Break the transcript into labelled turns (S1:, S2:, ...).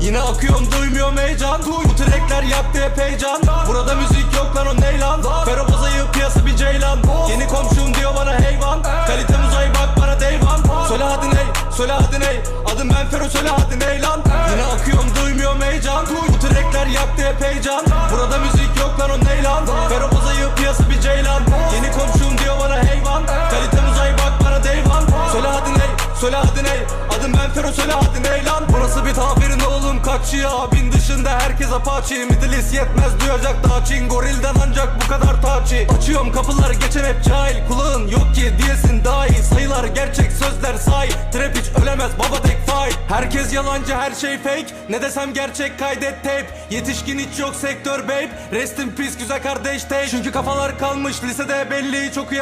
S1: Yine akıyorum duymuyorum heyecan. Bu trackler yaktı hep heyecan. Burada müzik yok lan o ney lan? Fero bozayı piyasa bir ceylan. Yeni komşum diyor bana heyvan. Kalitem uzay bak bana deyvan. Söyle hadi ney, söyle hadi ney Adım ben Fero söyle hadi ney lan. Yine akıyorum duymuyorum heyecan. Bu trackler yaktı hep heyecan. Burada müzik Adım ben Fero söyle hadi ney lan Burası bir tabirin oğlum. Kaçıyor Bin dışında. Herkes apaçi Middle yetmez. Duyacak daha Çin. Gorilden ancak bu kadar taçi. Açıyorum kapılar geçen hep cahil. Kulağın yok ki diyesin daha iyi. Sayılar gerçek sözler say Trap hiç ölemez. Baba tek fail Herkes yalancı her şey fake. Ne desem gerçek kaydet tape. Yetişkin hiç yok sektör babe. Rest in peace güzel kardeş tape. Çünkü kafalar kalmış. Lisede belli çok uyamam